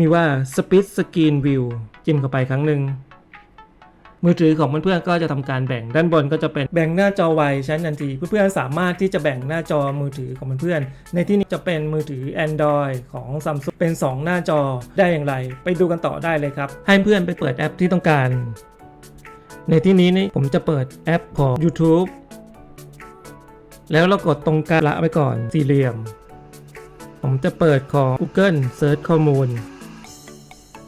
มีว่า Split Screen View จิ้มเข้าไปครั้งหนึ่ง มือถือของเพื่อนๆก็จะทำการแบ่งด้านบนก็จะเป็นแบ่งหน้าจอไวใช้นทันที เพื่อนๆสามารถที่จะแบ่งหน้าจอมือถือของเพื่อนๆในที่นี้จะเป็นมือถือ Android ของ Samsung เป็น 2 หน้าจอได้อย่างไร ไปดูกันต่อได้เลยครับ ให้เพื่อนไปเปิดแอปที่ต้องการ ในที่นี้นี่ผมจะเปิดแอปของ YouTube แล้วเรากดตรงกลางละไว้ก่อนสี่เหลี่ยม ผมจะเปิดของ Google Search ข้อมูล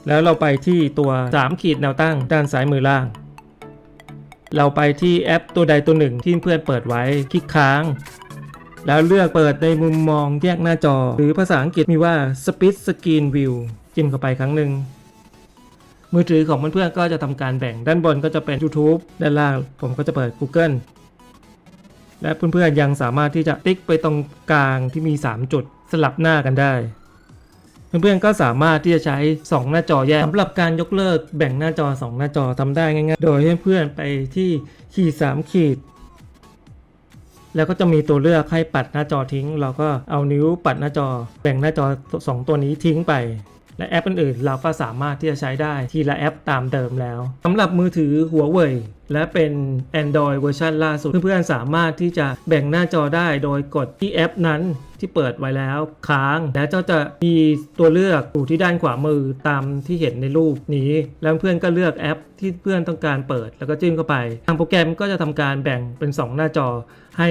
แล้วเราไปที่ตัว 3 ขีดแนวตั้งด้านซ้ายมือล่าง เราไปที่แอปตัวใดตัวหนึ่งที่เพื่อนเปิดไว้คลิกค้าง แล้วเลือกเปิดในมุมมองแยกหน้าจอ หรือภาษาอังกฤษมีว่า Split Screen View จิ้มเข้าไปครั้งหนึ่งมือถือของเพื่อนๆก็จะทำการแบ่งด้านบนก็จะเป็น YouTube ด้านล่างผมก็จะเปิด Google และเพื่อนๆยังสามารถที่จะติ๊กไปตรงกลางที่มี 3 จุดสลับหน้ากันได้ เพื่อนๆก็สามารถที่จะใช้ 2 หน้าจอแยกสำหรับการยกเลิกแบ่งหน้าจอ 2 หน้าจอทำได้ง่ายๆ โดยให้เพื่อนไปที่ขีด3ขีด แล้วก็จะมีตัวเลือกให้ปัดหน้าจอทิ้ง เราก็เอานิ้วปัดหน้าจอ แบ่งหน้าจอ 2 ตัวนี้ทิ้งไป และแอปอื่นๆ เราก็สามารถที่จะใช้ได้ทีละแอปตามเดิมแล้วสำหรับมือถือหัวเว่ยและเป็น Android เวอร์ชันล่าสุด เพื่อนๆ สามารถที่จะแบ่งหน้าจอได้โดยกดที่แอปนั้นที่เปิดไว้แล้วค้าง แล้วเจ้าจะมีตัวเลือกอยู่ที่ด้านขวามือตามที่เห็นในรูปนี้ แล้วเพื่อนก็เลือกแอปที่เพื่อนต้องการเปิดแล้วก็จิ้มเข้าไป ทางโปรแกรมก็จะทำการแบ่งเป็น 2 หน้าจอให้